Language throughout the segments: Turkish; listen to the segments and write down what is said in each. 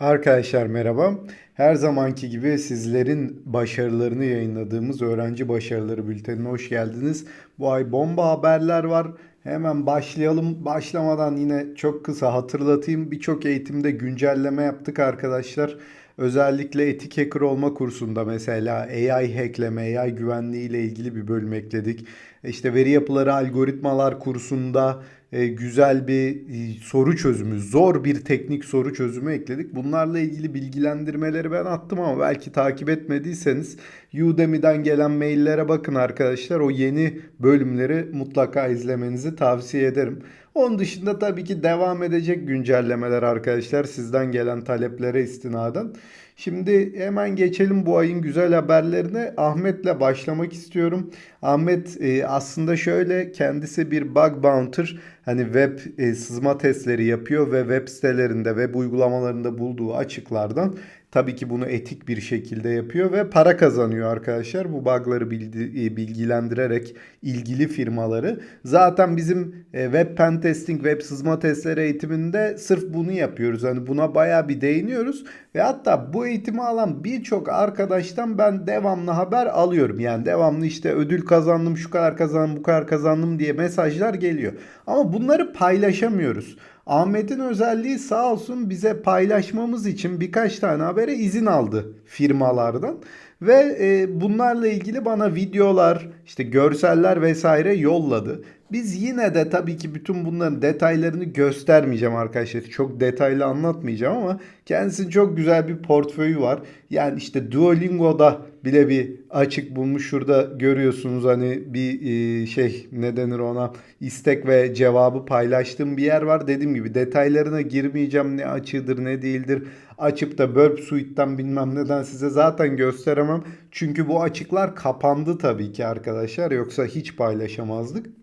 Arkadaşlar merhaba. Her zamanki gibi sizlerin başarılarını yayınladığımız Öğrenci Başarıları Bülteni'ne hoş geldiniz. Bu ay bomba haberler var. Hemen başlayalım. Başlamadan yine çok kısa hatırlatayım. Birçok eğitimde güncelleme yaptık arkadaşlar. Özellikle etik hacker olma kursunda mesela AI hackleme, AI güvenliği ile ilgili bir bölüm ekledik. İşte veri yapıları algoritmalar kursunda e, güzel bir e, soru çözümü, zor bir teknik soru çözümü ekledik. Bunlarla ilgili bilgilendirmeleri ben attım ama belki takip etmediyseniz Udemy'den gelen maillere bakın arkadaşlar. O yeni bölümleri mutlaka izlemenizi tavsiye ederim. Onun dışında tabii ki devam edecek güncellemeler arkadaşlar sizden gelen taleplere istinaden. Şimdi hemen geçelim bu ayın güzel haberlerine. Ahmet'le başlamak istiyorum. Ahmet e, aslında şöyle kendisi bir bug bounter. Hani web e, sızma testleri yapıyor ve web sitelerinde, web uygulamalarında bulduğu açıklardan tabii ki bunu etik bir şekilde yapıyor ve para kazanıyor arkadaşlar. Bu bug'ları e, bilgilendirerek ilgili firmaları. Zaten bizim e, web pen testing, web sızma testleri eğitiminde sırf bunu yapıyoruz. Hani buna bayağı bir değiniyoruz ve hatta bu eğitimi alan birçok arkadaştan ben devamlı haber alıyorum. Yani devamlı işte ödül kazandım, şu kadar kazandım, bu kadar kazandım diye mesajlar geliyor. Ama bunları paylaşamıyoruz. Ahmet'in özelliği sağ olsun bize paylaşmamız için birkaç tane habere izin aldı firmalardan. Ve e, bunlarla ilgili bana videolar, işte görseller vesaire yolladı. Biz yine de tabii ki bütün bunların detaylarını göstermeyeceğim arkadaşlar. Çok detaylı anlatmayacağım ama kendisinin çok güzel bir portföyü var. Yani işte Duolingo'da bile bir açık bulmuş. Şurada görüyorsunuz hani bir e, şey ne denir ona istek ve cevabı paylaştığım bir yer var. Dediğim gibi detaylarına girmeyeceğim. Ne açığıdır ne değildir. Açıp da Burp Suite'den bilmem neden size zaten gösteremem. Çünkü bu açıklar kapandı tabii ki arkadaşlar. Yoksa hiç paylaşamazdık.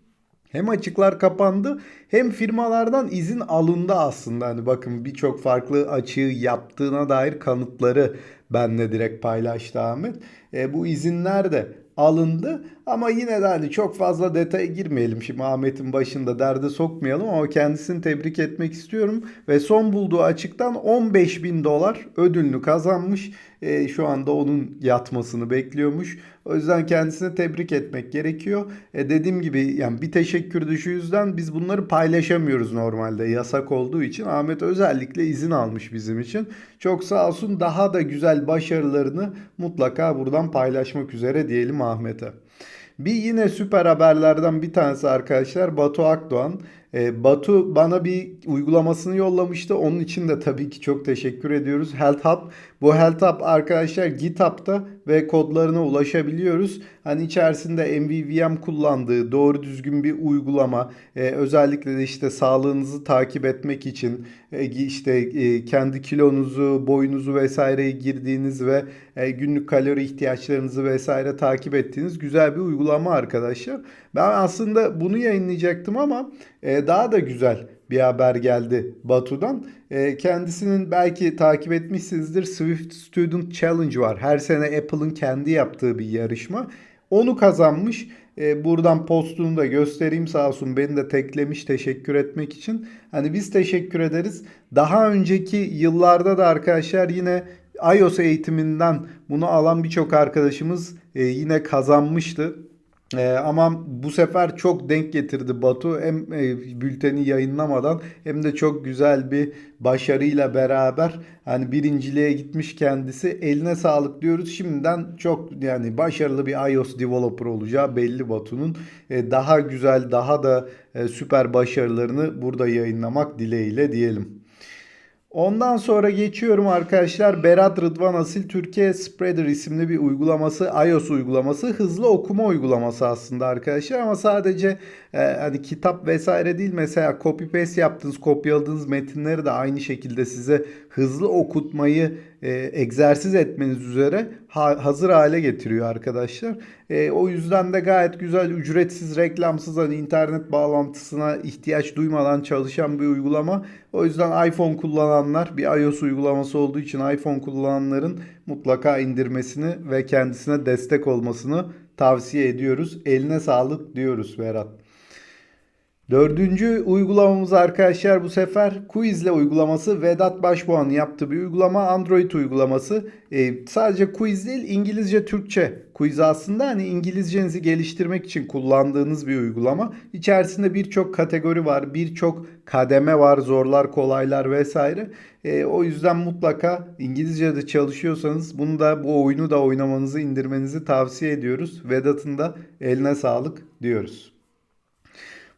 Hem açıklar kapandı hem firmalardan izin alındı aslında. Hani bakın birçok farklı açığı yaptığına dair kanıtları benle direkt paylaştı Ahmet. E, bu izinler de alındı ama yine de hani çok fazla detaya girmeyelim. Şimdi Ahmet'in başında derde sokmayalım ama kendisini tebrik etmek istiyorum. Ve son bulduğu açıktan 15 bin dolar ödülünü kazanmış. E, şu anda onun yatmasını bekliyormuş. O yüzden kendisini tebrik etmek gerekiyor. E, dediğim gibi yani bir teşekkür düşü yüzden biz bunları paylaşamıyoruz normalde yasak olduğu için. Ahmet özellikle izin almış bizim için. Çok sağ olsun daha da güzel başarılarını mutlaka buradan paylaşmak üzere diyelim Ahmet'e. Bir yine süper haberlerden bir tanesi arkadaşlar Batu Akdoğan. E, Batu bana bir uygulamasını yollamıştı. Onun için de tabii ki çok teşekkür ediyoruz. Health Hub. Bu Health Hub arkadaşlar GitHub'da ve kodlarına ulaşabiliyoruz. Hani içerisinde MVVM kullandığı doğru düzgün bir uygulama. E, özellikle de işte sağlığınızı takip etmek için e, işte e, kendi kilonuzu, boyunuzu vesaireyi girdiğiniz ve günlük kalori ihtiyaçlarınızı vesaire takip ettiğiniz güzel bir uygulama arkadaşlar. Ben aslında bunu yayınlayacaktım ama e, daha da güzel bir haber geldi Batu'dan. E, kendisinin belki takip etmişsinizdir Swift Student Challenge var. Her sene Apple'ın kendi yaptığı bir yarışma. Onu kazanmış. E, buradan postunu da göstereyim sağ olsun beni de teklemiş teşekkür etmek için. Hani biz teşekkür ederiz. Daha önceki yıllarda da arkadaşlar yine iOS eğitiminden bunu alan birçok arkadaşımız e, yine kazanmıştı. Ee, ama bu sefer çok denk getirdi Batu. Hem e, bülteni yayınlamadan hem de çok güzel bir başarıyla beraber hani birinciliğe gitmiş kendisi. Eline sağlık diyoruz. Şimdiden çok yani başarılı bir iOS developer olacağı belli Batu'nun. E, daha güzel, daha da e, süper başarılarını burada yayınlamak dileğiyle diyelim. Ondan sonra geçiyorum arkadaşlar. Berat Rıdvan Asil Türkiye Spreader isimli bir uygulaması, iOS uygulaması, hızlı okuma uygulaması aslında arkadaşlar ama sadece e, hani kitap vesaire değil mesela copy paste yaptığınız, kopyaladığınız metinleri de aynı şekilde size hızlı okutmayı e, egzersiz etmeniz üzere ha, hazır hale getiriyor arkadaşlar. E, o yüzden de gayet güzel, ücretsiz, reklamsız hani internet bağlantısına ihtiyaç duymadan çalışan bir uygulama. O yüzden iPhone kullananlar, bir iOS uygulaması olduğu için iPhone kullananların mutlaka indirmesini ve kendisine destek olmasını tavsiye ediyoruz. Eline sağlık diyoruz Berat. Dördüncü uygulamamız arkadaşlar bu sefer Quizle uygulaması. Vedat Başboğan yaptığı bir uygulama. Android uygulaması. Ee, sadece quiz değil İngilizce Türkçe quiz aslında hani İngilizcenizi geliştirmek için kullandığınız bir uygulama. İçerisinde birçok kategori var. Birçok kademe var. Zorlar, kolaylar vesaire. Ee, o yüzden mutlaka İngilizce'de çalışıyorsanız bunu da bu oyunu da oynamanızı indirmenizi tavsiye ediyoruz. Vedat'ın da eline sağlık diyoruz.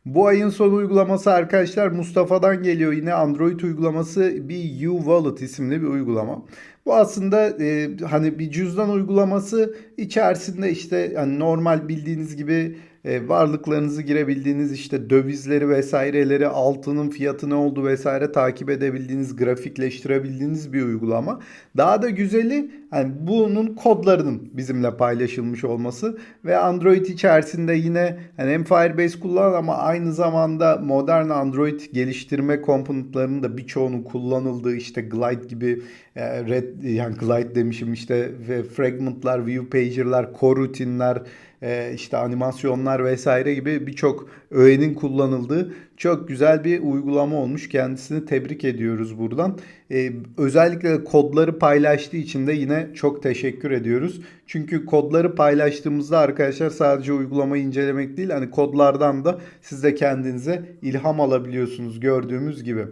Bu ayın son uygulaması arkadaşlar Mustafa'dan geliyor yine Android uygulaması bir U-Wallet isimli bir uygulama. Bu aslında e, hani bir cüzdan uygulaması içerisinde işte hani normal bildiğiniz gibi e, varlıklarınızı girebildiğiniz işte dövizleri vesaireleri altının fiyatı ne oldu vesaire takip edebildiğiniz grafikleştirebildiğiniz bir uygulama. Daha da güzeli hani bunun kodlarının bizimle paylaşılmış olması ve Android içerisinde yine hani hem Firebase kullanan ama aynı zamanda modern Android geliştirme komponentlerinin de birçoğunun kullanıldığı işte Glide gibi Red yani Glide demişim işte ve fragmentlar, view pager'lar, coroutine'ler e, işte animasyonlar vesaire gibi birçok öğenin kullanıldığı çok güzel bir uygulama olmuş. Kendisini tebrik ediyoruz buradan. E, özellikle kodları paylaştığı için de yine çok teşekkür ediyoruz. Çünkü kodları paylaştığımızda arkadaşlar sadece uygulamayı incelemek değil hani kodlardan da siz de kendinize ilham alabiliyorsunuz gördüğümüz gibi.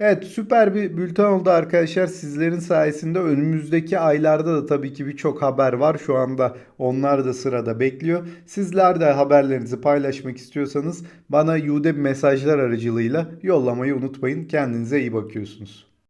Evet süper bir bülten oldu arkadaşlar. Sizlerin sayesinde önümüzdeki aylarda da tabii ki birçok haber var. Şu anda onlar da sırada bekliyor. Sizler de haberlerinizi paylaşmak istiyorsanız bana Udemy mesajlar aracılığıyla yollamayı unutmayın. Kendinize iyi bakıyorsunuz.